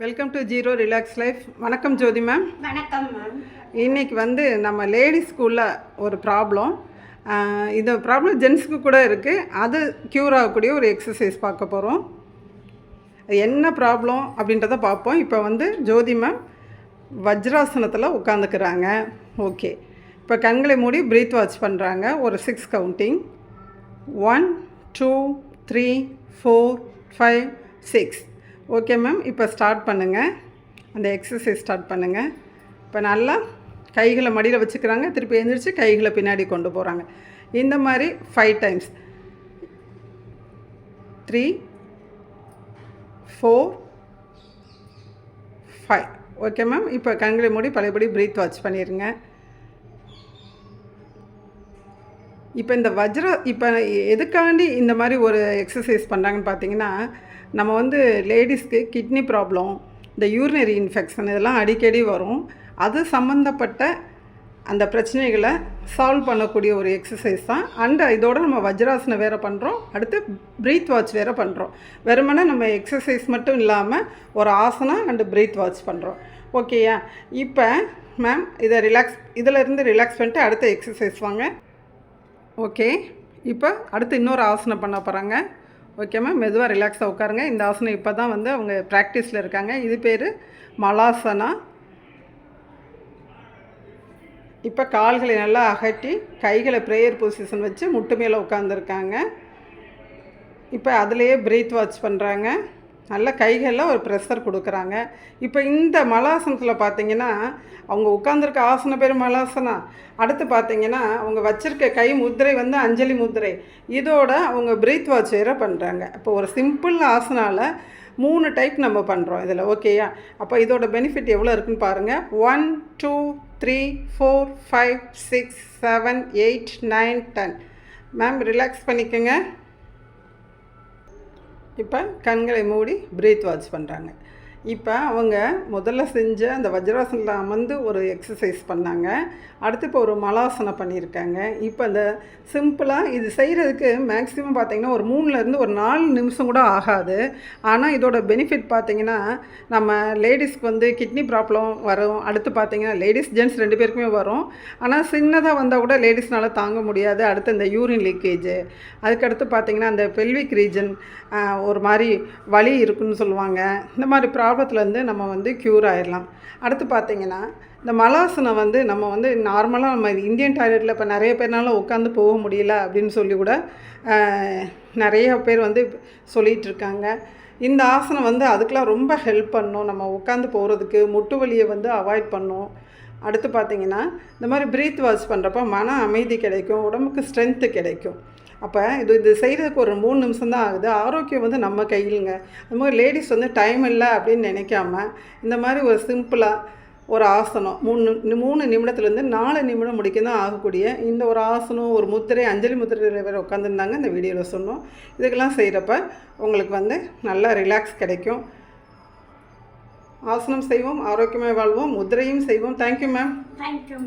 Welcome to zero relax life வணக்கம் ஜோதி ma'am வணக்கம் ma'am இன்னைக்கு வந்து நம்ம லேடிஸ் ஸ்கூலில் ஒரு ப்ராப்ளம் இந்த ப்ராப்ளம் ஜென்ஸுக்கு கூட இருக்குது அது க்யூர் ஆகக்கூடிய ஒரு எக்ஸசைஸ் பார்க்க போகிறோம் என்ன ப்ராப்ளம் அப்படின்றத பார்ப்போம். இப்போ வந்து ஜோதி மேம் வஜ்ராசனத்தில் உட்காந்துக்கிறாங்க ஓகே இப்போ கண்களை மூடி பிரீத் வாட்ச் பண்ணுறாங்க ஒரு six counting one two three four five six okay ma'am இப்போ ஸ்டார்ட் பண்ணுங்கள் அந்த எக்ஸசைஸ் ஸ்டார்ட் பண்ணுங்கள் இப்போ நல்லா கைகளை மடியில் வச்சுக்கிறாங்க. திருப்பி எழுந்திரிச்சு கைகளை பின்னாடி கொண்டு போகிறாங்க இந்த மாதிரி five times three four five okay ma'am இப்போ கண்களை மூடி பழையபடி ப்ரீத் வாட்ச் பண்ணிடுங்க இப்போ இந்த வஜ்ர இப்போ எதுக்காண்டி இந்த மாதிரி ஒரு எக்ஸசைஸ் பண்ணுறாங்கன்னு பார்த்தீங்கன்னா நம்ம வந்து லேடிஸ்க்கு கிட்னி ப்ராப்ளம் இந்த யூரினரி இன்ஃபெக்ஷன் இதெல்லாம் அடிக்கடி வரும். அது சம்மந்தப்பட்ட அந்த பிரச்சனைகளை சால்வ் பண்ணக்கூடிய ஒரு எக்ஸசைஸ் தான். அண்ட் இதோட நம்ம வஜ்ராசனம் வேறு பண்ணுறோம் அடுத்து ப்ரீத் வாட்ச் வேறு பண்ணுறோம் வெறுமனே நம்ம எக்ஸசைஸ் மட்டும் இல்லாமல் ஒரு ஆசனம் அண்டு ப்ரீத் வாட்ச் பண்ணுறோம் ஓகேயா இப்போ மேம் இதை ரிலாக்ஸ் இதிலிருந்து ரிலாக்ஸ் பண்ணிட்டு அடுத்த எக்ஸசைஸ் வாங்க. ஓகே இப்போ அடுத்து இன்னொரு ஆசனம் பண்ண போகிறாங்க ஓகே மேம் மெதுவாக ரிலாக்ஸாக உட்காருங்க. இந்த ஆசனம் இப்போ தான் வந்து அவங்க ப்ராக்டிஸில் இருக்காங்க. இது பேர் மலாசனா. இப்போ கால்களை நல்லா அகட்டி கைகளை ப்ரேயர் பொசிஷன் வச்சு முட்டு மேலே உட்காந்துருக்காங்க இப்போ அதுலேயே பிரீத் வாட்ச் பண்ணுறாங்க நல்ல கைகளில் ஒரு ப்ரெஷர் கொடுக்குறாங்க. இப்போ இந்த மலாசனத்தில் பார்த்தீங்கன்னா அவங்க உட்காந்துருக்க ஆசன பேர் மலாசனா? அடுத்து பார்த்தீங்கன்னா அவங்க வச்சுருக்க கை முத்திரை வந்து அஞ்சலி முத்திரை இதோட அவங்க பிரீத் வாட்ச் வேற பண்ணுறாங்க இப்போ ஒரு சிம்பிள் ஆசனால மூணு டைப் நம்ம பண்ணுறோம் இதில் ஓகேயா அப்போ இதோட பெனிஃபிட் எவ்வளோ இருக்குன்னு பாருங்கள் one two three four five six seven eight nine ten ma'am relax பண்ணிக்கோங்க. இப்போ கண்களை மூடி பிரீத் வாட்ச் பண்ணுறாங்க இப்போ அவங்க முதல்ல செஞ்ச அந்த வஜ்ராசனில் அமர்ந்து ஒரு எக்ஸசைஸ் பண்ணாங்க. அடுத்து இப்போ ஒரு மலாசனம் பண்ணியிருக்காங்க. இப்போ அந்த சிம்பிளாக இது செய்கிறதுக்கு மேக்ஸிமம் பார்த்திங்கன்னா ஒரு மூணுலேருந்து ஒரு நாலு நிமிஷம் கூட ஆகாது. ஆனால் இதோட பெனிஃபிட் பார்த்திங்கன்னா நம்ம லேடிஸ்க்கு வந்து கிட்னி ப்ராப்ளம் வரும். அடுத்து பார்த்தீங்கன்னா லேடிஸ் ஜென்ட்ஸ் ரெண்டு பேருக்குமே வரும். ஆனால் சின்னதாக வந்தால் கூட லேடிஸ்னால் தாங்க முடியாது. அடுத்து இந்த யூரின் லீக்கேஜ் அதுக்கடுத்து பார்த்திங்கன்னா அந்த பெல்விக் ரீஜன் ஒரு மாதிரி வலி இருக்குன்னு சொல்லுவாங்க. இந்த மாதிரி ப்ராப்ளத்துலேருந்து நம்ம வந்து க்யூர் ஆயிடலாம். அடுத்து பார்த்தீங்கன்னா இந்த மலாசனம் வந்து நம்ம வந்து நார்மலாக நம்ம இந்தியன் டாய்லெட்டில் இப்போ நிறைய பேர்னால உட்காந்து போக முடியல அப்படின்னு சொல்லி கூட நிறைய பேர் வந்து சொல்லிகிட்ருக்காங்க இந்த ஆசனம் வந்து அதுக்கெலாம் ரொம்ப ஹெல்ப் பண்ணும். நம்ம உட்காந்து போகிறதுக்கு முட்டு வலியை வந்து அவாய்ட் பண்ணும். அடுத்து பார்த்தீங்கன்னா இந்த மாதிரி ப்ரீத் வாஷ் பண்ணுறப்ப மன அமைதி கிடைக்கும் உடம்புக்கு ஸ்ட்ரென்த்து கிடைக்கும். அப்போ இது இது செய்கிறதுக்கு ஒரு மூணு நிமிஷம் தான் ஆகுது. ஆரோக்கியம் வந்து நம்ம கையிலுங்க. அது மாதிரி லேடிஸ் வந்து டைம் இல்லை அப்படின்னு நினைக்காம இந்த மாதிரி ஒரு சிம்பிளாக ஒரு ஆசனம் மூணு மூணு நிமிடத்துலேருந்து நாலு நிமிடம் முடிக்க தான் ஆகக்கூடிய இந்த ஒரு ஆசனம் ஒரு முத்திரை அஞ்சலி முத்திரை வேறு உட்காந்துருந்தாங்க இந்த வீடியோவில் சொன்னோம். இதுக்கெல்லாம் செய்கிறப்ப உங்களுக்கு வந்து நல்லா ரிலாக்ஸ் கிடைக்கும். ஆசனம் செய்வோம் ஆரோக்கியமாக வாழ்வோம் முதிரையும் செய்வோம். Thank you ma'am thank you